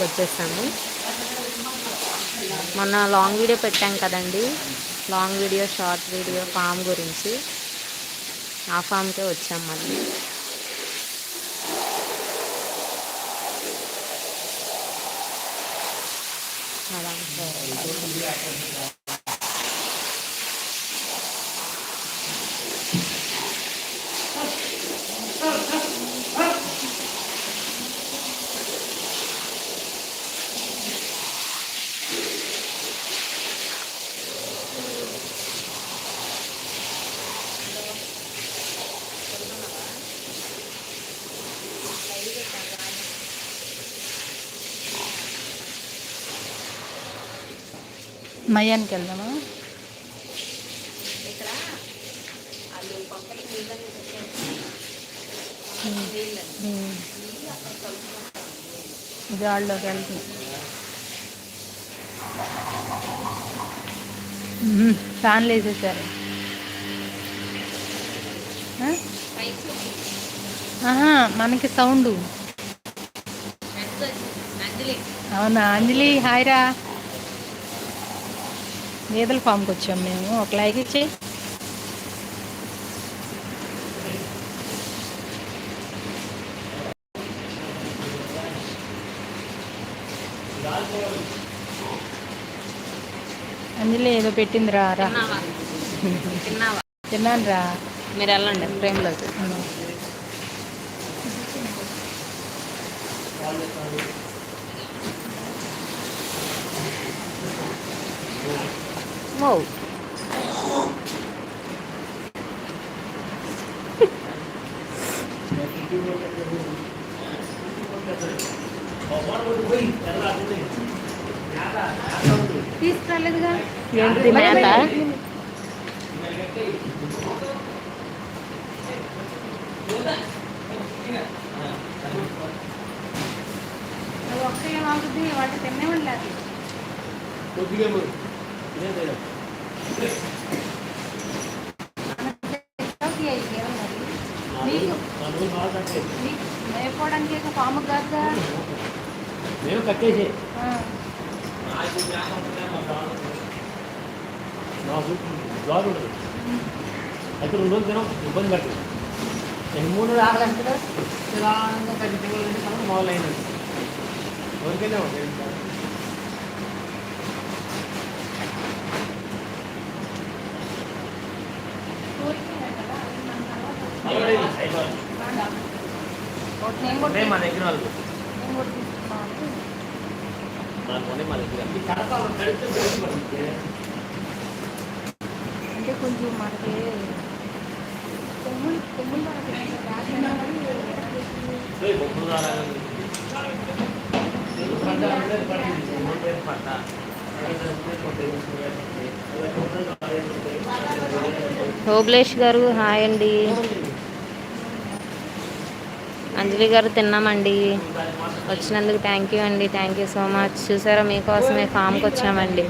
ఫామ్కి వచ్చేసాము. మొన్న long video పెట్టాం కదండి. Long video short video form గురించి. ఆ ఫామ్కే వచ్చాం మళ్ళీ. అలా. మయానికి వెళ్దామా. గాడిలోకి వెళ్తుంది ఫ్యాన్లు వేసేసారు మనకి సౌండ్ అవునా అంజలి హాయ్ రా గేదెల ఫామ్కి వచ్చాం మేము. ఒక లైక్ ఇచ్చి అంజలి ఏదో పెట్టింది రా. రా తిన్నాను రా మీరు వెళ్ళండి ఫ్రేమ్లోకి. ఓ తీసుకురాలేదుగా ఏంటిది మేత ఒక్క ఏమవుతుంది వాటి తినేవాళ్ళు మీకు మీకు మేపుకోవడానికి పాము కాదుగా మేము కట్టేసి ఆ. నాకు జాబ్ ఉండదు అయితే రెండు రోజులు తినం ఇబ్బంది పడుతుంది మూడు రోజులు కదా నిదానంగా పెద్ద పిల్లలు మొదలైనది ఎవరికైనా ఉంటాయి. ఆల్రెడీ అయిపోయింది. ఒకటి నేను కూడా అదే మా దగ్గర వాళ్ళు. అంటే కొంచెం మనకి కొమ్ములు కొమ్ములు. ఓబ్లేష్ గారు హాయ్ అండి అంజలి గారు తిన్నామండి. వచ్చినందుకు థ్యాంక్ యూ అండి. థ్యాంక్ యూ సో మచ్ చూసారా మీకోసమే ఫామ్కి వచ్చామండి.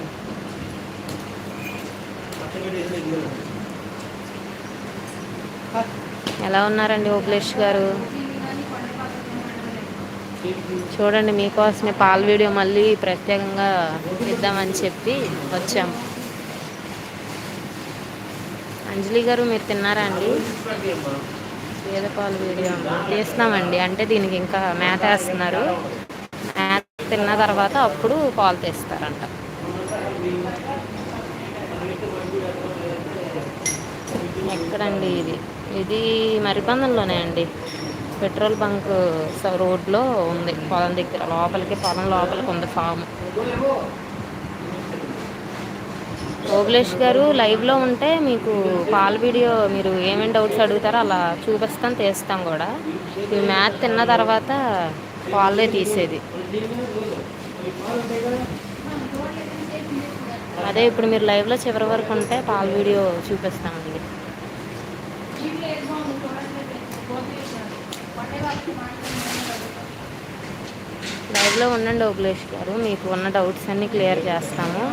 ఎలా ఉన్నారండి ఓపులేష్ గారు? చూడండి మీకోసమే పాల వీడియో మళ్ళీ ప్రత్యేకంగా ఇద్దామని చెప్పి వచ్చాం అంజలి గారు మీరు తిన్నారా అండి? గేదె పాలు వీడియో తీస్తున్నామండి. అంటే దీనికి ఇంకా మేత వేస్తున్నారు. మేత తిన్న తర్వాత అప్పుడు పాలు తీస్తారంట. ఎక్కడండి ఇది? ఇది మరిపందంలోనే అండి. పెట్రోల్ బంక్ స- రోడ్లో ఉంది. పొలం దగ్గర. లోపలికి పొలం లోపలికి ఉంది ఫామ్. ఓబులేష్ గారు లైవ్లో ఉంటే మీకు పాల వీడియో మీరు ఏమేమి డౌట్స్ అడుగుతారో అలా చూపిస్తాం తీస్తాం కూడా. ఇవి మ్యాథ్ తిన్న తర్వాత పాలే తీసేది. అదే ఇప్పుడు మీరు లైవ్లో చివరి వరకు ఉంటే పాల వీడియో చూపిస్తామండి లైవ్లో ఉండండి ఓబులేష్ గారు మీకు ఉన్న డౌట్స్ అన్నీ క్లియర్ చేస్తాము.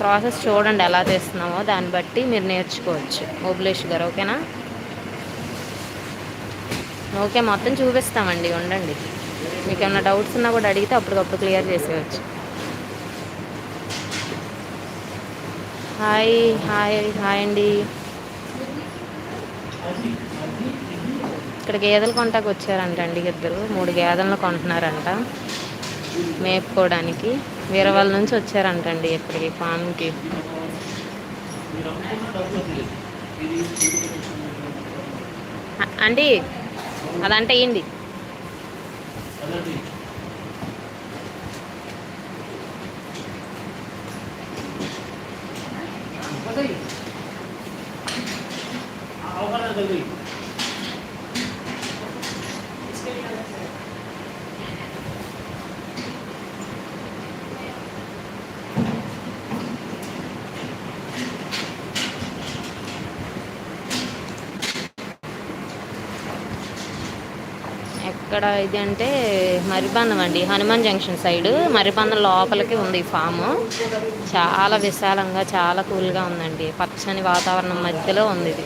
ప్రాసెస్ చూడండి ఎలా చేస్తున్నామో దాన్ని బట్టి మీరు నేర్చుకోవచ్చు. ఓబులేష్ గారు ఓకేనా? ఓకే మొత్తం చూపిస్తామండి ఉండండి. మీకు ఏమైనా డౌట్స్ ఉన్నా కూడా అడిగితే అప్పటికప్పుడు క్లియర్ చేసేయచ్చు. హాయ్ హాయ్ హాయ్ అండి. ఇక్కడ గేదెలు కొంటాకు వచ్చారంట అండి ఇద్దరు. మూడు గేదెలను కొంటున్నారంట. మేపుకోవడానికి. వేరే వాళ్ళ నుంచి వచ్చారంటండి ఇక్కడికి ఫామ్కి. అండి అదంటే ఏంటి ఇక్కడ ఇది అంటే మరిబందం అండి. హనుమాన్ జంక్షన్ సైడ్ మరిబందం లోపలికి ఉంది ఈ ఫాము. చాలా విశాలంగా చాలా కూల్గా ఉందండి. పచ్చని వాతావరణం మధ్యలో ఉంది ఇది.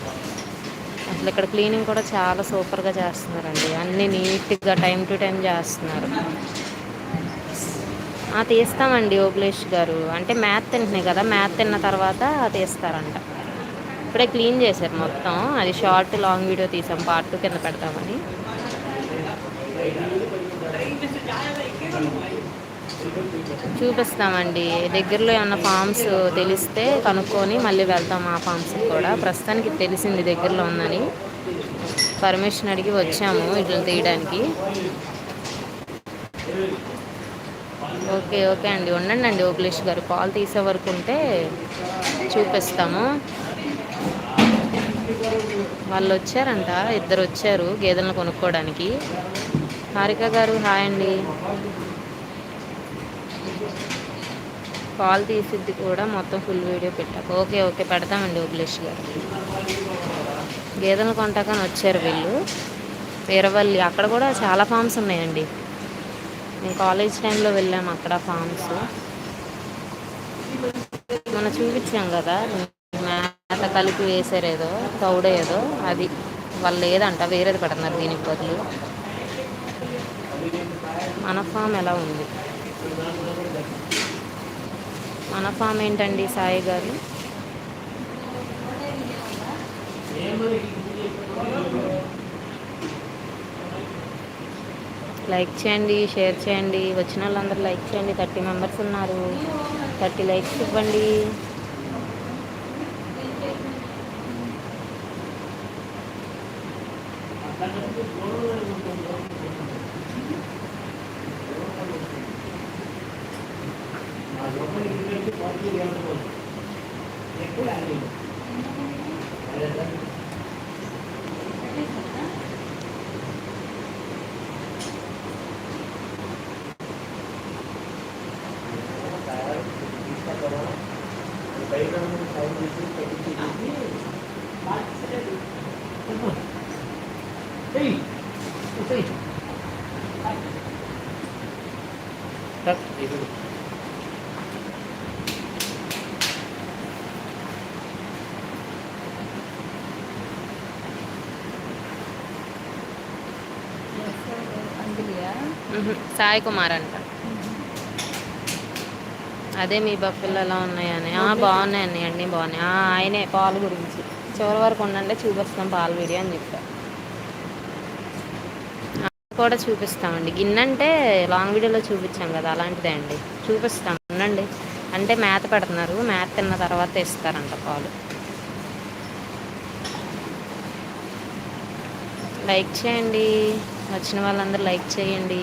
అసలు ఇక్కడ క్లీనింగ్ కూడా చాలా సూపర్గా చేస్తున్నారండి. అన్నీ నీట్గా టైం టు టైం చేస్తున్నారు. తీస్తామండి ఓబులేష్ గారు. అంటే మ్యాథ్ తింటున్నాయి కదా మ్యాథ్ తిన్న తర్వాత తీస్తారంట. ఇప్పుడే క్లీన్ చేశారు మొత్తం. అది షార్ట్ లాంగ్ వీడియో తీసాం. పార్ట్ కింద పెడతామని. చూపిస్తామండి. దగ్గరలో ఏమన్నా ఫామ్స్ తెలిస్తే కనుక్కొని మళ్ళీ వెళ్తాం ఆ ఫామ్స్ కూడా. ప్రస్తుతానికి తెలిసింది దగ్గరలో ఉందని. పర్మిషన్ అడిగి వచ్చాము ఇట్లా తీయడానికి. ఓకే ఓకే అండి. ఉండండి అండి ఓపిలేష్ గారు. పాలు తీసే వరకు ఉంటే చూపిస్తాము. వాళ్ళు వచ్చారంట ఇద్దరు వచ్చారు గేదెలను కొనుక్కోవడానికి. హారిక గారు హాయ్ అండి. కాల్ తీసిద్ది కూడా మొత్తం ఫుల్ వీడియో పెట్టాక. ఓకే ఓకే పెడతామండి ఉగ్లేష్ గారు. గేదెలను కొంటాకని వచ్చారు వీళ్ళు. వీరవల్లి అక్కడ కూడా చాలా ఫామ్స్ ఉన్నాయండి. నేను కాలేజ్ టైంలో వెళ్ళాము అక్కడ ఫామ్స్ మనం చూపించాం కదా మేత కలిపి వేసారేదో తౌడ ఏదో అది. వాళ్ళు లేదంట వేరేది పెడుతున్నారు దీనికి బదులు. మన ఫామ్ ఎలా ఉంది? మన ఫామ్ ఏంటండి సాయి గారు? లైక్ చేయండి షేర్ చేయండి. వచ్చిన వాళ్ళందరూ లైక్ చేయండి. థర్టీ మెంబర్స్ ఉన్నారు. థర్టీ లైక్స్ ఇవ్వండి. Thank you. సాయి కుమార్ అంట. అదే మీ బఫెల్ ఎలా ఉన్నాయని. ఆ, బాగున్నాయండి అన్నీ బాగున్నాయి. ఆ, ఆయనే పాలు గురించి. చివరి వరకు ఉండండి చూపిస్తాం పాలు వీడియో అని చెప్పారు కూడా చూపిస్తామండి. గిన్నె అంటే లాంగ్ వీడియోలో చూపించాం కదా అలాంటిదే అండి. చూపిస్తాం ఉండండి. అంటే మేత పెడుతున్నారు మేత తిన్న తర్వాత ఇస్తారంట పాలు. లైక్ చేయండి. వచ్చిన వాళ్ళందరూ లైక్ చేయండి.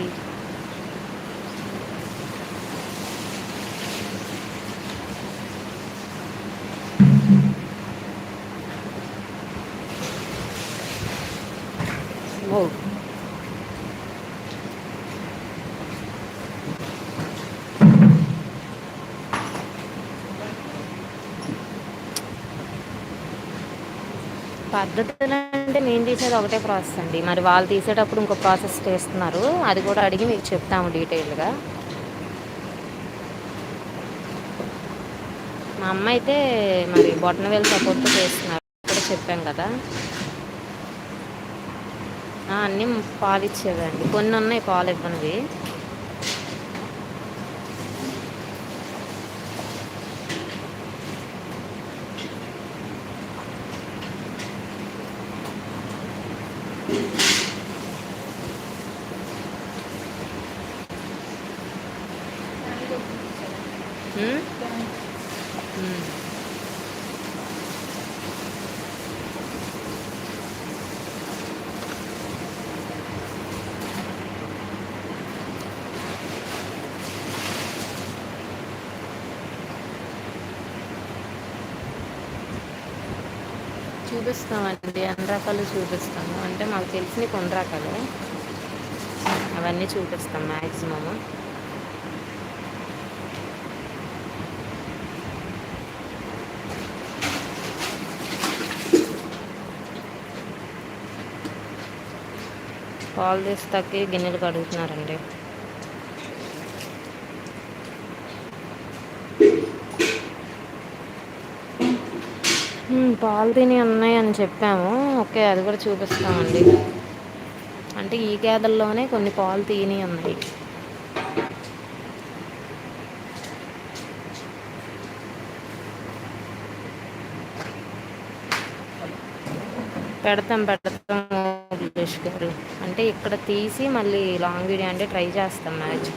ఓ. పద్ధతులు అయితే నేను తీసేది ఒకటే ప్రాసెస్ అండి. మరి వాళ్ళు తీసేటప్పుడు ఇంకో ప్రాసెస్ చేస్తున్నారు. అది కూడా అడిగి మీకు చెప్తాము డీటెయిల్గా మా అమ్మ అయితే మరి బొట్టనవేలు సపోర్ట్ చేస్తున్నారు. కూడా చెప్పాం కదా. అన్నీ పాలు ఇచ్చేవండి కొన్ని ఉన్నాయి పాలు ఇవ్వనివి. you. చూపిస్తామండి. అన్ని రకాలు చూపిస్తాము. అంటే మాకు తెలిసిన కొన్ని రకాలు. అవన్నీ చూపిస్తాం మ్యాక్సిమము పాలు తీస్తాకి గిన్నెలు కడుగుతున్నారండి. పాలు తిని ఉన్నాయి అని చెప్పాము. ఓకే అది కూడా చూపిస్తామండి. అంటే ఈ గేదెల్లోనే కొన్ని పాలు తిని ఉన్నాయి. పెడతాం పెడతాం గారు. అంటే ఇక్కడ తీసి మళ్ళీ లాంగ్ వీడియో అంటే ట్రై చేస్తాం మ్యాచ్.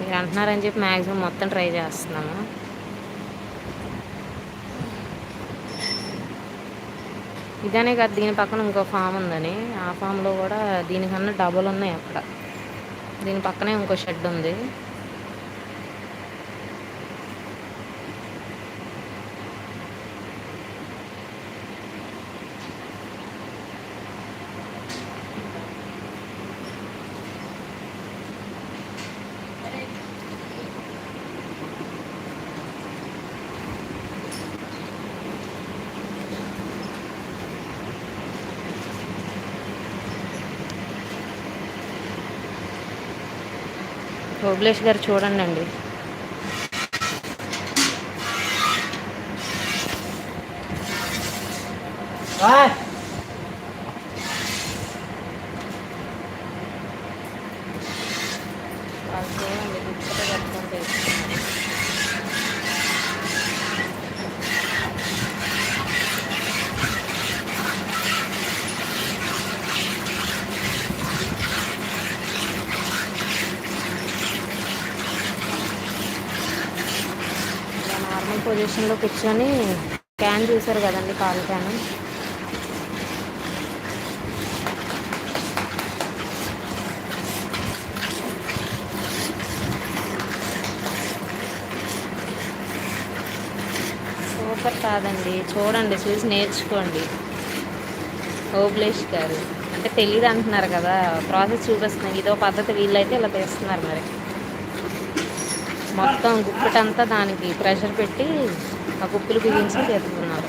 మీరు అంటున్నారని చెప్పి మ్యాక్సిమం మొత్తం ట్రై చేస్తున్నాము. ఇదనే కాదు దీని పక్కన ఇంకో ఫామ్ ఉందని. ఆ ఫామ్లో కూడా దీనికన్నా డబుల్ ఉన్నాయి అక్కడ. దీని పక్కనే ఇంకో షెడ్ ఉంది. ఓబ్లేష్ గారు చూడండి అండి Bye చూడండి గుర్తుగా పెట్టుకుంటే ఇలా నార్మల్ కూర్చొని క్యాన్ చూసారు కదండి పాల క్యాన్ సూపర్ కాదండి. చూడండి చూసి నేర్చుకోండి. ఓబ్లేష్ గారు. అంటే తెలియదు అంటున్నారు కదా ప్రాసెస్ చూపిస్తున్నాం ఇదో పద్ధతి వీళ్ళైతే ఇలా తీస్తున్నారు మరి. మొత్తం గుప్పటంతా దానికి ప్రెషర్ పెట్టి ఆ గుప్పులు బిగించి తీస్తున్నారు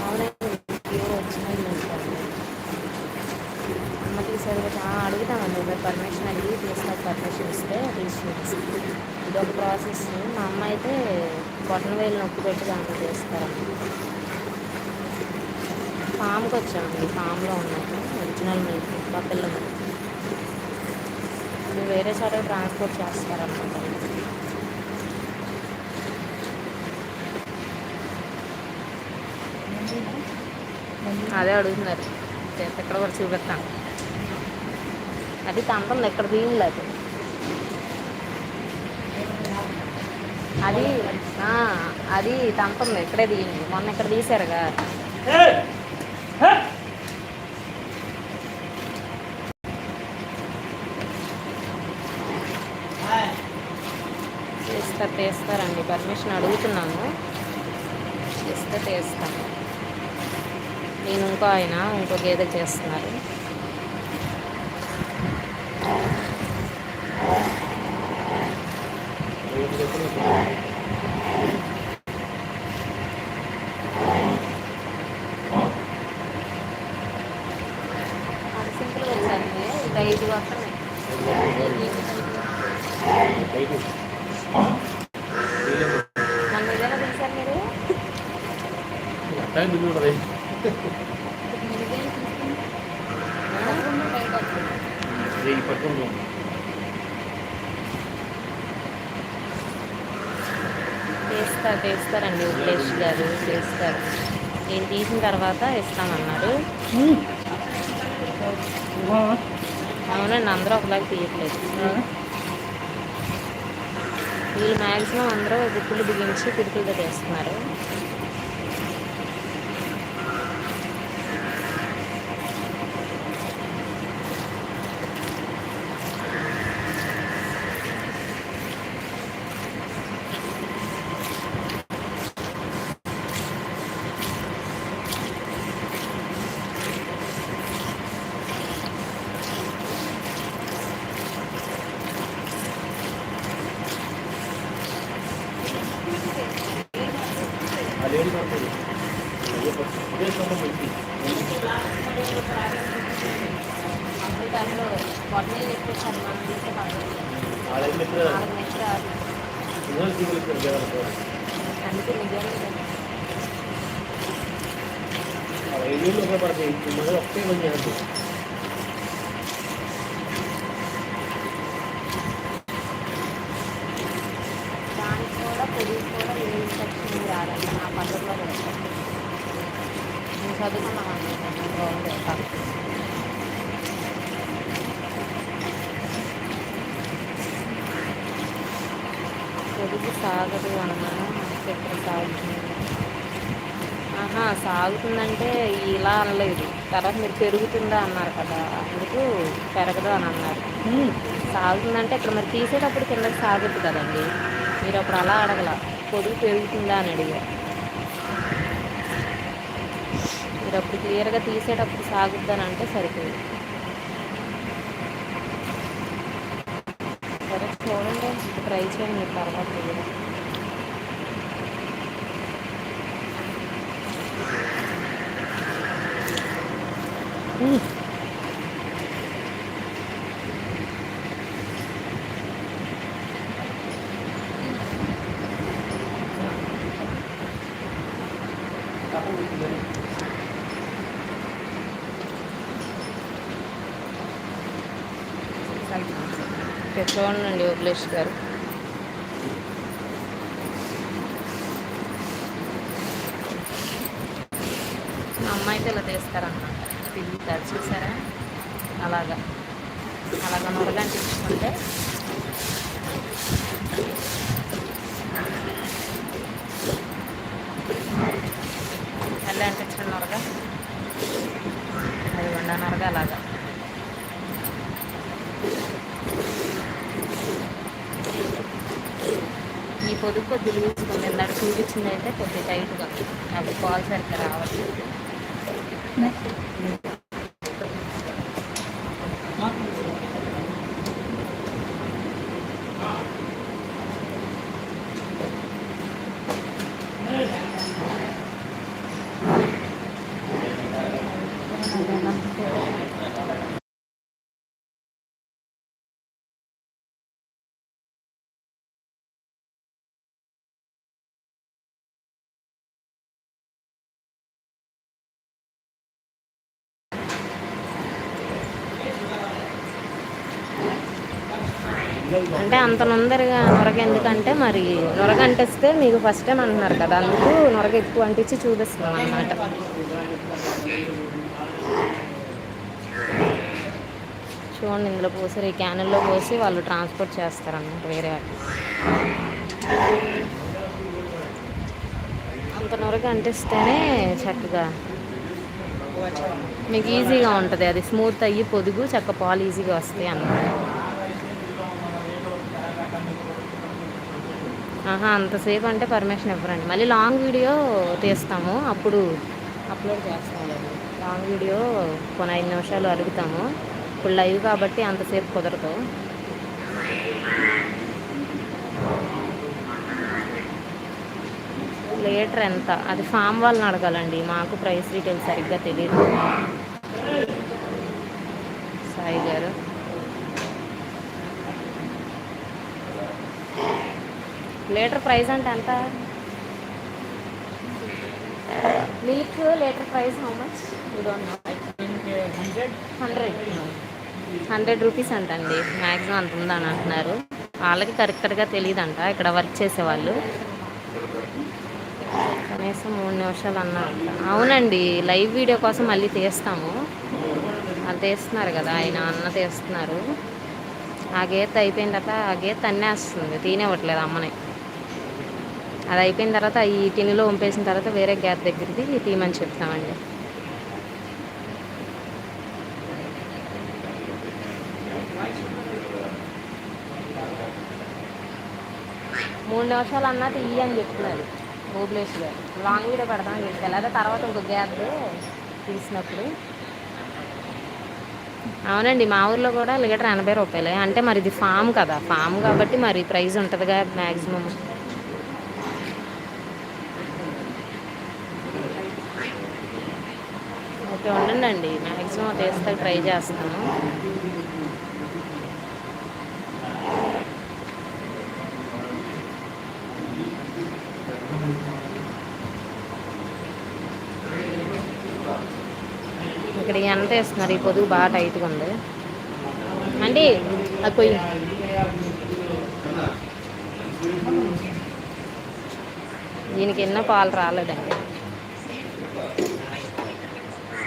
అవునండి ప్యూర్ ఒరిజినల్ మిల్క్ అండి అమ్మ తీసేది కదా ఆ, అడుగుతామండి మీరు పర్మిషన్ అడిగి తీసుకొని పర్మిషన్ ఇస్తే తీసి చూపిస్తాం ఇది ఒక ప్రాసెస్ మా అమ్మ అయితే బొట్టన వేలు నొక్కి పెట్టి దాంట్లో చేస్తారండి ఫామ్కి వచ్చామండి ఫామ్లో ఉన్నాము ఒరిజినల్ మిల్క్ మా పిల్లలు. ఇది వేరే చోట ట్రాన్స్పోర్ట్ చేస్తారనమాట అదే అడుగుతున్నారు. ఎక్కడ కూడా చూపిస్తాను. అది తంటుంది ఎక్కడ తీయలేదు అది. అది అది తంతుంది ఇక్కడే తీయండి మొన్న ఇక్కడ తీసారుగా పర్మిషన్ అడుగుతున్నాను. ఇస్తే చేస్తాను నేను ఇంకో ఆయన ఇంకో గేదె చేస్తున్నారు. అది నేను తీసిన తర్వాత ఇస్తామన్నారు అవునండి అందరూ ఒకలాగా తీయట్లేదు. వీళ్ళు మ్యాక్సిమం అందరూ బుక్కులు బిగించి పిడుకులతో దగ్గర వేస్తున్నారు లేడీ పడుతుంది అదే పడుతుంది. ఇదే సొంతం పెట్టి. అప్పుడు దాంట్లో వాటిని ఎక్కువ మనం తీసే పడదు ఆ లైన్ ఎక్కడ నాలుగు నెక్స్ట్ ఆరు ఇవాళ తీసుకెళ్ళి జనాలు అందుకే నిజంగా ఆ ఐదేళ్ళు ఉపయోగపడతాయి ఇప్పుడు మనం ఒకటే పని చేయాలి దానికి కూడా పొడికి కూడా ఏ ఇన్ఫెక్షన్ రాదండి నా పద్ధతిలో కూడా నేను చదువుకున్నామండి బాగుంది పొడుగు సాగదు అన్నా ఎక్కడ సాగుతుంది ఆహా సాగుతుందంటే ఇలా అనలేదు. తర్వాత మీరు పెరుగుతుందా అన్నారు కదా అందుకు పెరగదు అని అన్నారు. సాగుతుందంటే ఇక్కడ మరి తీసేటప్పుడు కిందకి సాగుద్ది కదండి. మీరు అప్పుడు అలా అడగల పొడుగు పెరుగుతుందా అని అడిగారు మీరు అప్పుడు క్లియర్గా తీసేటప్పుడు సాగుద్దని అంటే సరిపోయింది సరే చూడండి. ట్రై చేయండి మీరు తర్వాత చూడండి యోగేష్ గారు. మా అమ్మాయితో ఇలా తీస్తారన్నమాట తిరుగుతారు చూసారా? అలాగా. అలాగా నొరగంటి ఇచ్చుకుంటే ఎలా అనిపించండి నొరగ అది వండా నొరగ అలాగా ఈ పొదుపు కొద్ది లూజ్గా ఇందాక చూపించింది అయితే కొద్ది టైట్గా. నాకు కాల్ సరిగ్గా రావట్లేదు. అంటే అంత నొందరగా నొరగ ఎందుకంటే మరి నొరగ అంటిస్తే మీకు ఫస్ట్ టైం అంటున్నారు కదా అందుకు నొరగ ఎక్కువ అంటించి చూపిస్తున్నాం అన్నమాట. చూడండి ఇందులో పోసి ఈ క్యానల్లో పోసి వాళ్ళు ట్రాన్స్పోర్ట్ చేస్తారన్నమాట వేరే వాటికి. అంత నొరగ అంటిస్తేనే చక్కగా మీకు ఈజీగా ఉంటుంది. అది స్మూత్ అయ్యి పొదుగు చక్క పాలు ఈజీగా వస్తాయి అన్నమాట. ఆహా అంతసేపు అంటే పర్మిషన్ ఇవ్వరండి. మళ్ళీ లాంగ్ వీడియో తీస్తాము. అప్పుడు అప్లోడ్ చేస్తాము. లాంగ్ వీడియో కొన్ని ఐదు నిమిషాలు అడుగుతాము. ఇప్పుడు లైవ్ కాబట్టి అంతసేపు కుదరదు. లీటర్ ఎంత? అది ఫామ్ వాళ్ళని అడగాలండి. మాకు ప్రైస్ డీటెయిల్స్ సరిగ్గా తెలియదు సాయి గారు. లీటర్ ప్రైస్ అంటే ఎంత? Milk litre price how much hundred hundred rupees అంటండి. మ్యాక్సిమం అంత ఉందని అంటున్నారు. వాళ్ళకి కరెక్ట్గా తెలియదంట ఇక్కడ వర్క్ చేసేవాళ్ళు. కనీసం మూడు నిమిషాలు అన్నారంట. అవునండి. లైవ్ వీడియో కోసం మళ్ళీ తీస్తాము. అది తీస్తున్నారు కదా. ఆయన అన్న తీస్తున్నారు. ఆ గీత అయిపోయిన తర్వాత ఆ గీత అన్నేస్తుంది. తీనివ్వట్లేదు అమ్మని. అది అయిపోయిన తర్వాత ఈ టిన్నులో వంపేసిన తర్వాత వేరే గ్యాస్ దగ్గరికి తీయమని చెప్తామండి. మూడు నిమిషాలు అన్నా తీయి అని చెప్తున్నారు ఓబ్లేష్ గారు. లాంగ్ వీడియో పెడతామని చెప్పారు. లేదా తర్వాత ఇంకో గ్యాప్ తీసినప్పుడు. అవునండి మా ఊర్లో కూడా లీటర్ ఎనభై రూపాయలే. అంటే మరి ఇది ఫామ్ కదా. ఫామ్ కాబట్టి మరి ప్రైస్ ఉంటుందిగా మ్యాక్సిమం ఓకే ఉండండి మ్యాక్సిమం తీస్తే ట్రై చేస్తాను. ఇక్కడ ఎంత వేస్తున్నారు. ఈ పొదుగు బాగా టైట్గా ఉంది. అండి అది పోయి దీనికి ఎన్నో పాలు రాలేదండి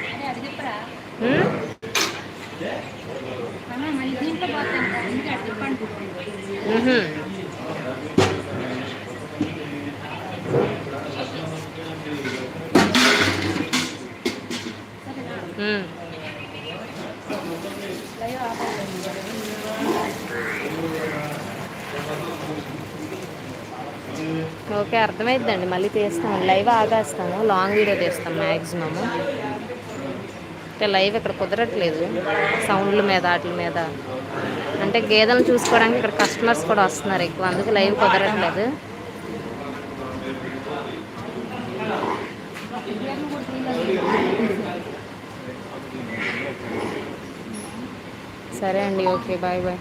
అదే అది చెప్పరా ఉమ్? అన్న మళ్ళీ దీంట్లో పోతాను అందుకే అది చెప్పండి మ్హూ. సరేనా ఉమ్. లైవ్ ఆపాలి ఓకే అర్థమైద్దండి మళ్ళీ తీస్తాము లైవ్ ఆగేస్తాము లాంగ్ వీడియో తీస్తాం మ్యాక్సిమము అంటే లైవ్ ఇక్కడ కుదరట్లేదు. సౌండ్ల మీద వాటి మీద. అంటే గేదెలను చూసుకోవడానికి ఇక్కడ కస్టమర్స్ కూడా వస్తున్నారు ఎక్కువ. అందుకు లైవ్ కుదరట్లేదు. సరే అండి ఓకే. Bye bye.